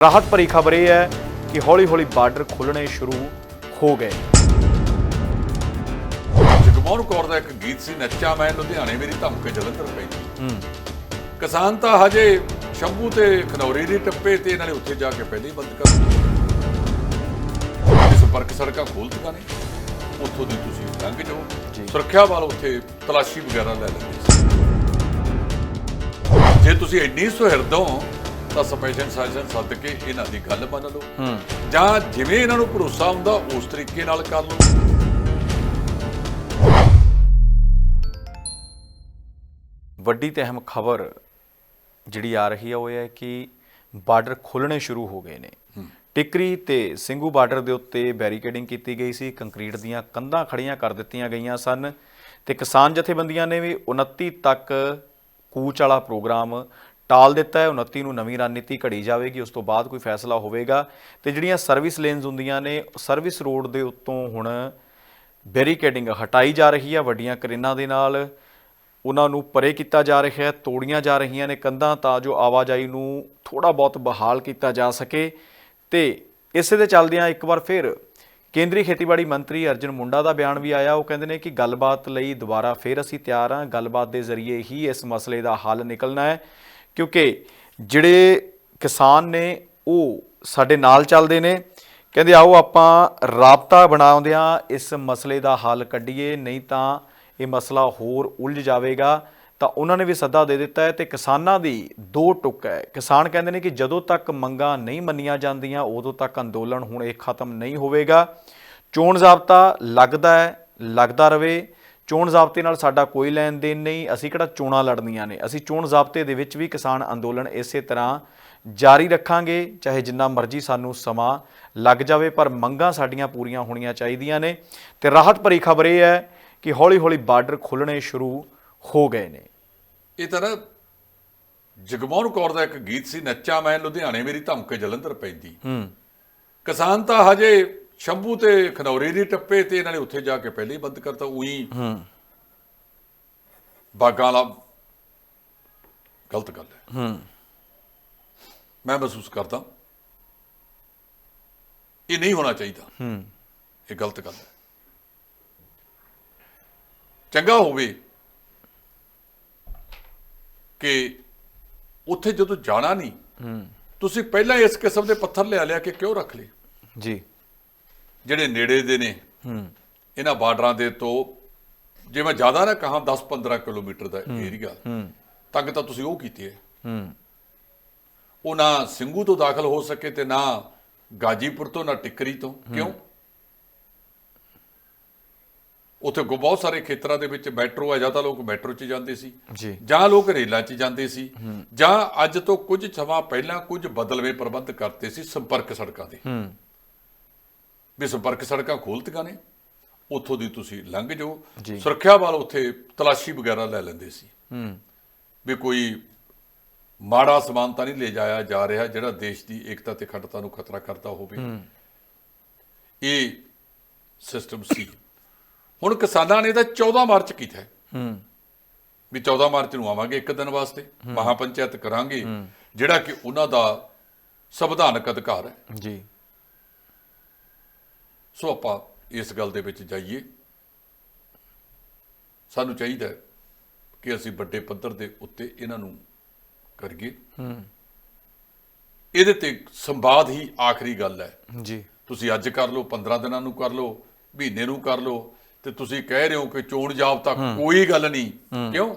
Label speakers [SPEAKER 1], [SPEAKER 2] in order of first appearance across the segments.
[SPEAKER 1] ਰਾਹਤ ਭਰੀ ਖਬਰ ਇਹ ਹੈ ਕਿ ਹੌਲੀ-ਹੌਲੀ ਬਾਰਡਰ ਖੁੱਲਣੇ ਸ਼ੁਰੂ ਹੋ ਗਏ।
[SPEAKER 2] ਜਗਮੋਹਨ ਕੌਰ ਦਾ ਇੱਕ ਗੀਤ ਸੀ ਨੱਚਾ ਮੈਂ ਲੁਧਿਆਣੇ ਮੇਰੀ ਧਮਕ ਜਲੰਧਰ
[SPEAKER 1] ਹੂੰ।
[SPEAKER 2] ਕਿਸਾਨ ਤਾਂ ਹਜੇ ਸ਼ੰਭੂ ਤੇ ਖਨੌਰੀ ਦੀ ਟੱਪੇ ਤੇ ਨਾਲੇ ਉੱਥੇ ਜਾ ਕੇ ਪਹਿਲੇ ਬੰਦ ਕਰ ਦਿੱਤੇ। ਸੰਪਰਕ ਸੜਕਾਂ ਖੋਲ੍ਹਤੀਆਂ ਨੇ। ਉੱਥੋਂ ਦੀ ਤੁਸੀਂ ਲੰਘ ਜਾਓ। ਸੁਰੱਖਿਆ ਵਾਲ ਉੱਥੇ ਤਲਾਸ਼ੀ ਵਗੈਰਾ ਲੈ ਲੈਂਦੇ ਜੇ ਤੁਸੀਂ ਇੰਨੀ ਸੁਹਿਰਦ ਹੋ ਤਾਂ ਸਪੈਸ਼ਲ ਸੈਸ਼ਨ ਸੱਦ ਕੇ ਇਹਨਾਂ ਦੀ ਗੱਲ ਮੰਨ ਲਓ। ਜਾਂ ਜਿਵੇਂ ਇਹਨਾਂ ਨੂੰ ਭਰੋਸਾ ਹੁੰਦਾ ਉਸ ਤਰੀਕੇ ਨਾਲ ਕਰ ਲਓ।
[SPEAKER 1] ਵੱਡੀ ਤੇ ਅਹਿਮ ਖਬਰ ਜਿਹੜੀ ਆ ਰਹੀ ਹੈ ਉਹ ਹੈ ਕਿ ਬਾਰਡਰ ਖੁੱਲਣੇ ਸ਼ੁਰੂ ਹੋ ਗਏ ਨੇ। ਟਿਕਰੀ ਤੇ ਸਿੰਘੂ ਬਾਰਡਰ ਦੇ ਉੱਤੇ ਬੈਰੀਕੇਡਿੰਗ ਕੀਤੀ ਗਈ ਸੀ। ਕੰਕਰੀਟ ਦੀਆਂ ਕੰਧਾਂ ਖੜੀਆਂ ਕਰ ਦਿੱਤੀਆਂ ਗਈਆਂ ਸਨ। ਤੇ ਕਿਸਾਨ ਜਥੇਬੰਦੀਆਂ ਨੇ ਵੀ 29 ਤੱਕ ਕੂਚ ਵਾਲਾ ਪ੍ਰੋਗਰਾਮ ਟਾਲ ਦਿੱਤਾ ਹੈ 29 ਨੂੰ ਨਵੀਂ ਰਣਨੀਤੀ ਘੜੀ ਜਾਵੇਗੀ, ਉਸ ਤੋਂ ਬਾਅਦ ਕੋਈ ਫੈਸਲਾ ਹੋਵੇਗਾ। ਤੇ ਜਿਹੜੀਆਂ ਸਰਵਿਸ ਲੇਨਸ ਹੁੰਦੀਆਂ ਨੇ, ਸਰਵਿਸ ਰੋਡ ਦੇ ਉੱਤੋਂ ਹੁਣ ਬੈਰੀਕੇਡਿੰਗ ਹਟਾਈ ਜਾ ਰਹੀ ਹੈ ਵੱਡੀਆਂ ਕਰੇਨਾਂ ਦੇ ਨਾਲ। ਉਹਨਾਂ ਨੂੰ ਪਰੇ ਕੀਤਾ ਜਾ ਰਿਹਾ ਹੈ, ਤੋੜੀਆਂ ਜਾ ਰਹੀਆਂ ਨੇ ਕੰਧਾਂ ਤਾਂ ਜੋ ਆਵਾਜਾਈ ਨੂੰ ਥੋੜਾ ਬਹੁਤ ਬਹਾਲ ਕੀਤਾ ਜਾ ਸਕੇ। ਤੇ ਇਸੇ ਦੇ ਚੱਲਦਿਆਂ ਇੱਕ ਵਾਰ ਫਿਰ ਕੇਂਦਰੀ ਖੇਤੀਬਾੜੀ ਮੰਤਰੀ ਅਰਜਨ ਮੁੰਡਾ ਦਾ ਬਿਆਨ ਵੀ ਆਇਆ। ਉਹ ਕਹਿੰਦੇ ਨੇ ਕਿ ਗੱਲਬਾਤ ਲਈ ਦੁਬਾਰਾ ਫਿਰ ਅਸੀਂ ਤਿਆਰ ਹਾਂ। ਗੱਲਬਾਤ ਦੇ ਜ਼ਰੀਏ ਹੀ ਇਸ ਮਸਲੇ ਦਾ ਹੱਲ ਨਿਕਲਣਾ ਹੈ। ਕਿਉਂਕਿ ਜਿਹੜੇ ਕਿਸਾਨ ਨੇ, ਉਹ ਸਾਡੇ ਨਾਲ ਚੱਲਦੇ ਨੇ। ਕਹਿੰਦੇ, ਆਓ ਆਪਾਂ ਰਾਬਤਾ ਬਣਾਉਂਦਿਆਂ ਇਸ ਮਸਲੇ ਦਾ ਹੱਲ ਕੱਢੀਏ, ਨਹੀਂ ਤਾਂ ਇਹ ਮਸਲਾ ਹੋਰ ਉਲਝ ਜਾਵੇਗਾ। ਤਾਂ ਉਹਨਾਂ ਨੇ ਵੀ ਸੱਦਾ ਦੇ ਦਿੱਤਾ ਹੈ ਤੇ ਕਿਸਾਨਾਂ ਦੀ ਦੋ ਟੁੱਕ ਹੈ। ਕਿਸਾਨ ਕਹਿੰਦੇ ਨੇ ਕਿ ਜਦੋਂ ਤੱਕ ਮੰਗਾਂ ਨਹੀਂ ਮੰਨੀਆਂ ਜਾਂਦੀਆਂ, ਉਦੋਂ ਤੱਕ ਅੰਦੋਲਨ ਹੁਣ ਇਹ ਖਤਮ ਨਹੀਂ ਹੋਵੇਗਾ। ਚੋਣ ਜ਼ਾਬਤਾ ਲੱਗਦਾ ਹੈ, ਲੱਗਦਾ ਰਵੇ ਚੋਣ ਜ਼ਾਬਤੇ ਨਾਲ ਸਾਡਾ ਕੋਈ ਲੈਣ ਦੇਣ ਨਹੀਂ ਅਸੀਂ ਕਿਹੜਾ ਚੋਣਾਂ ਲੜਨੀਆਂ ਨੇ? ਅਸੀਂ ਚੋਣ ਜ਼ਾਬਤੇ ਦੇ ਵਿੱਚ ਵੀ ਕਿਸਾਨ ਅੰਦੋਲਨ ਇਸੇ ਤਰ੍ਹਾਂ ਜਾਰੀ ਰੱਖਾਂਗੇ ਚਾਹੇ ਜਿੰਨਾ ਮਰਜ਼ੀ ਸਾਨੂੰ ਸਮਾਂ ਲੱਗ ਜਾਵੇ ਪਰ ਮੰਗਾਂ ਸਾਡੀਆਂ ਪੂਰੀਆਂ ਹੋਣੀਆਂ ਚਾਹੀਦੀਆਂ ਨੇ। ਤੇ ਰਾਹਤ ਭਰੀ ਖਬਰ ਇਹ ਹੈ ਕਿ ਹੌਲੀ-ਹੌਲੀ ਬਾਰਡਰ ਖੁੱਲਣੇ ਸ਼ੁਰੂ ਹੋ ਗਏ ਨੇ।
[SPEAKER 2] ਇਹ ਤਾਂ ਨਾ ਜਗਮੋਹਨ ਕੌਰ ਦਾ ਇੱਕ ਗੀਤ ਸੀ ਨੱਚਾ ਮੈਂ ਲੁਧਿਆਣੇ ਮੇਰੀ ਧਮਕ ਜਲੰਧਰ ਪੈਂਦੀ।
[SPEAKER 1] ਹੂੰ।
[SPEAKER 2] ਕਿਸਾਨ ਤਾਂ ਹਜੇ ਸ਼ੰਭੂ ਤੇ ਖਨੌਰੀ ਦੀ ਟੱਪੇ ਤੇ ਨਾਲੇ ਉੱਥੇ ਜਾ ਕੇ ਪਹਿਲੇ ਹੀ ਬੰਦ ਕਰਤਾ ਉਹੀ
[SPEAKER 1] ਹੂੰ।
[SPEAKER 2] ਬਾਗਾਂ ਵਾਲਾ ਗਲਤ ਗੱਲ ਹੈ।
[SPEAKER 1] ਹੂੰ।
[SPEAKER 2] ਮੈਂ ਮਹਿਸੂਸ ਕਰਦਾ ਇਹ ਨਹੀਂ ਹੋਣਾ ਚਾਹੀਦਾ।
[SPEAKER 1] ਹੂੰ।
[SPEAKER 2] ਇਹ ਗਲਤ ਗੱਲ ਹੈ। ਚੰਗਾ ਹੋਵੇ ਕਿ ਉੱਥੇ ਜਦੋਂ ਜਾਣਾ ਨਹੀਂ
[SPEAKER 1] ਹੂੰ।
[SPEAKER 2] ਤੁਸੀਂ ਪਹਿਲਾਂ ਇਸ ਕਿਸਮ ਦੇ ਪੱਥਰ ਲਿਆ ਲਿਆ ਕੇ ਕਿਉਂ ਰੱਖ ਲਏ?
[SPEAKER 1] ਜੀ।
[SPEAKER 2] ਜਿਹੜੇ ਨੇੜੇ ਦੇ ਨੇ
[SPEAKER 1] ਹੂੰ।
[SPEAKER 2] ਇਹਨਾਂ ਬਾਰਡਰਾਂ ਦੇ ਤੋਂ ਜੇ ਮੈਂ ਜ਼ਿਆਦਾ ਨਾ ਕਹਾਂ 10-15 ਕਿਲੋਮੀਟਰ ਦਾ ਏਰੀਆ
[SPEAKER 1] ਹੂੰ।
[SPEAKER 2] ਤੱਕ ਤਾਂ ਤੁਸੀਂ ਉਹ ਕੀਤੇ ਹੈ।
[SPEAKER 1] ਹੂੰ।
[SPEAKER 2] ਉਹ ਨਾ ਸਿੰਘੂ ਤੋਂ ਦਾਖਲ ਹੋ ਸਕੇ ਤੇ ਨਾ ਗਾਜੀਪੁਰ ਤੋਂ ਨਾ ਟਿੱਕਰੀ ਤੋਂ। ਕਿਉਂ? ਉੱਥੇ ਕੋ ਬਹੁਤ ਸਾਰੇ ਖੇਤਰਾਂ ਦੇ ਵਿੱਚ ਮੈਟਰੋ ਹੈ ਜਾਂ ਤਾਂ ਲੋਕ ਮੈਟਰੋ 'ਚ ਜਾਂਦੇ ਸੀ
[SPEAKER 1] ਜੀ।
[SPEAKER 2] ਲੋਕ ਰੇਲਾਂ 'ਚ ਜਾਂਦੇ ਸੀ ਜਾਂ ਅੱਜ ਤੋਂ ਕੁਝ ਸਮਾਂ ਪਹਿਲਾਂ ਕੁਝ ਬਦਲਵੇਂ ਪ੍ਰਬੰਧ ਕਰਤੇ ਸੀ ਸੰਪਰਕ ਸੜਕਾਂ ਦੇ। ਵੀ ਸੰਪਰਕ ਸੜਕਾਂ ਖੋਲ੍ਹਤੀਆਂ ਨੇ ਉੱਥੋਂ ਦੀ ਤੁਸੀਂ ਲੰਘ ਜਾਓ। ਸੁਰੱਖਿਆ ਵਾਲ ਉੱਥੇ ਤਲਾਸ਼ੀ ਵਗੈਰਾ ਲੈ ਲੈਂਦੇ ਸੀ।
[SPEAKER 1] ਹੂੰ।
[SPEAKER 2] ਵੀ ਕੋਈ ਮਾੜਾ ਸਮਾਨ ਤਾਂ ਨਹੀਂ ਲੈ ਜਾਇਆ ਜਾ ਰਿਹਾ ਜਿਹੜਾ ਦੇਸ਼ ਦੀ ਏਕਤਾ ਤੇ ਅਖੰਡਤਾ ਨੂੰ ਖਤਰਾ ਕਰਦਾ ਹੋਵੇ। ਇਹ ਸਿਸਟਮ ਸੀ। ਹੁਣ ਕਿਸਾਨਾਂ ਨੇ ਤਾਂ 14 ਮਾਰਚ ਕੀਤਾ ਹੈ। ਵੀ 14 ਮਾਰਚ ਨੂੰ ਆਵਾਂਗੇ ਇੱਕ ਦਿਨ ਵਾਸਤੇ ਮਹਾ ਪੰਚਾਇਤ ਕਰਾਂਗੇ ਜਿਹੜਾ ਕਿ ਉਹਨਾਂ ਦਾ ਸੰਵਿਧਾਨਕ ਅਧਿਕਾਰ ਹੈ।
[SPEAKER 1] ਜੀ।
[SPEAKER 2] ਸੋ ਆਪਾਂ ਇਸ ਗੱਲ ਦੇ ਵਿੱਚ ਜਾਈਏ। ਸਾਨੂੰ ਚਾਹੀਦਾ ਕਿ ਅਸੀਂ ਵੱਡੇ ਪੱਧਰ ਦੇ ਉੱਤੇ ਇਹਨਾਂ ਨੂੰ ਕਰੀਏ।
[SPEAKER 1] ਹੂੰ।
[SPEAKER 2] ਇਹਦੇ ਤੇ ਸੰਵਾਦ ਹੀ ਆਖਰੀ ਗੱਲ ਹੈ।
[SPEAKER 1] ਜੀ।
[SPEAKER 2] ਤੁਸੀਂ ਅੱਜ ਕਰ ਲਓ 15 ਦਿਨਾਂ ਨੂੰ ਕਰ ਲਓ ਮਹੀਨੇ ਨੂੰ ਕਰ ਲਓ ਤੇ ਤੁਸੀਂ ਕਹਿ ਰਹੇ ਹੋ ਕਿ ਚੋਣ ਜਾਬਤਾ ਕੋਈ ਗੱਲ ਨਹੀਂ। ਕਿਉਂ?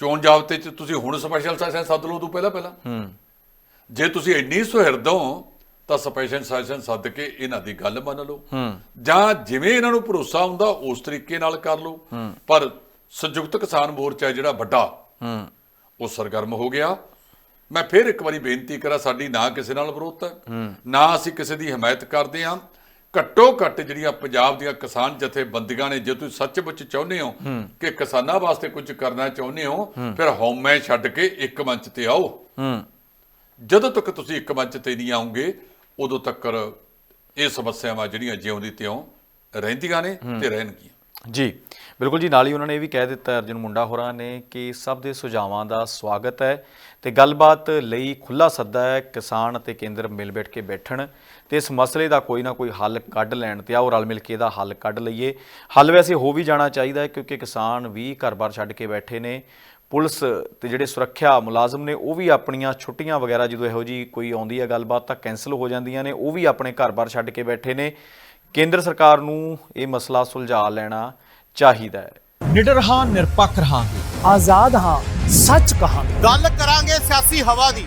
[SPEAKER 2] ਚੋਣ ਜਾਬਤੇ 'ਚ ਤੁਸੀਂ ਹੁਣ ਸਪੈਸ਼ਲ ਸੈਸ਼ਨ ਸੱਦ ਲਓ ਤੋਂ ਪਹਿਲਾਂ ਪਹਿਲਾਂ
[SPEAKER 1] ਹੂੰ।
[SPEAKER 2] ਜੇ ਤੁਸੀਂ ਇੰਨੀ ਸੁਹਿਰਦ ਹੋ ਤਾਂ ਸਪੈਸ਼ਲ ਸੈਸ਼ਨ ਸੱਦ ਕੇ ਇਹਨਾਂ ਦੀ ਗੱਲ ਮੰਨ ਲਓ। ਜਾਂ ਜਿਵੇਂ ਇਹਨਾਂ ਨੂੰ ਭਰੋਸਾ ਹੁੰਦਾ ਉਸ ਤਰੀਕੇ ਨਾਲ ਕਰ ਲਓ। ਪਰ ਸੰਯੁਕਤ ਕਿਸਾਨ ਮੋਰਚਾ ਜਿਹੜਾ ਵੱਡਾ ਉਹ ਸਰਗਰਮ ਹੋ ਗਿਆ। ਮੈਂ ਫਿਰ ਇੱਕ ਵਾਰੀ ਬੇਨਤੀ ਕਰਾਂ ਸਾਡੀ ਨਾ ਕਿਸੇ ਨਾਲ ਵਿਰੋਧਤਾ ਹੈ, ਨਾ ਅਸੀਂ ਕਿਸੇ ਦੀ ਹਮਾਇਤ ਕਰਦੇ ਹਾਂ। ਘੱਟੋ ਘੱਟ ਜਿਹੜੀਆਂ ਪੰਜਾਬ ਦੀਆਂ ਕਿਸਾਨ ਜਥੇਬੰਦੀਆਂ ਨੇ ਜੇ ਤੁਸੀਂ ਸੱਚਮੁੱਚ ਚਾਹੁੰਦੇ ਹੋ ਕਿ ਕਿਸਾਨਾਂ ਵਾਸਤੇ ਕੁਝ ਕਰਨਾ ਚਾਹੁੰਦੇ ਹੋ ਫਿਰ ਹਉਮੈ ਛੱਡ ਕੇ ਇੱਕ ਮੰਚ ਤੇ ਆਓ। ਜਦੋਂ ਤੱਕ ਤੁਸੀਂ ਇੱਕ ਮੰਚ ਤੇ ਨਹੀਂ ਆਉਂਗੇ ਉਦੋਂ ਤੱਕ ਇਹ ਸਮੱਸਿਆਵਾਂ ਜਿਹੜੀਆਂ ਜਿਉਂ ਦੀ ਤਿਉਂ ਰਹਿੰਦੀਆਂ ਨੇ ਤੇ ਰਹਿਣਗੀਆਂ।
[SPEAKER 1] ਜੀ ਬਿਲਕੁਲ ਜੀ ਨਾਲ ਹੀ ਉਹਨਾਂ ਨੇ ਇਹ ਵੀ ਕਹਿ ਦਿੱਤਾ ਅਰਜੁਨ ਮੁੰਡਾ ਹੋਰਾਂ ਨੇ ਕਿ ਸਭ ਦੇ ਸੁਝਾਵਾਂ ਦਾ ਸਵਾਗਤ ਹੈ ਤੇ ਗੱਲਬਾਤ ਲਈ ਖੁੱਲਾ ਸੱਦਾ ਹੈ ਕਿਸਾਨ ਅਤੇ ਕੇਂਦਰ ਮਿਲ ਬੈਠ ਕੇ ਬੈਠਣ ਤੇ ਇਸ ਮਸਲੇ ਦਾ ਕੋਈ ਨਾ ਕੋਈ ਹੱਲ ਕੱਢ ਲੈਣ ਤੇ ਆਓ ਰਲ ਮਿਲ ਕੇ ਇਹਦਾ ਹੱਲ ਕੱਢ ਲਈਏ। ਹੱਲ ਵੈਸੇ ਹੋ ਵੀ ਜਾਣਾ ਚਾਹੀਦਾ ਹੈ ਕਿਉਂਕਿ ਕਿਸਾਨ ਵੀ ਘਰ-ਬਾਰ ਛੱਡ ਕੇ ਬੈਠੇ ਨੇ। ਪੁਲਿਸ ਤੇ ਜਿਹੜੇ ਸੁਰੱਖਿਆ ਮੁਲਾਜ਼ਮ ਨੇ ਉਹ ਵੀ ਆਪਣੀਆਂ ਛੁੱਟੀਆਂ ਵਗੈਰਾ ਜਦੋਂ ਇਹੋ ਜੀ ਕੋਈ ਆਉਂਦੀ ਹੈ ਗੱਲਬਾਤ ਤਾਂ ਕੈਨਸਲ ਹੋ ਜਾਂਦੀਆਂ ਨੇ ਉਹ ਵੀ ਆਪਣੇ ਘਰ-ਬਾਰ ਛੱਡ ਕੇ ਬੈਠੇ ਨੇ। ਕੇਂਦਰ ਸਰਕਾਰ ਨੂੰ ਇਹ ਮਸਲਾ ਸੁਲਝਾ ਲੈਣਾ ਚਾਹੀਦਾ ਹੈ।
[SPEAKER 3] ਨਿਡਰ ਹਾਂ ਨਿਰਪੱਖ ਰਹਾਂਗੇ।
[SPEAKER 4] ਆਜ਼ਾਦ ਹਾਂ ਸੱਚ ਕਹਾਂਗੇ।
[SPEAKER 5] ਗੱਲ ਕਰਾਂਗੇ ਸਿਆਸੀ ਹਵਾ ਦੀ।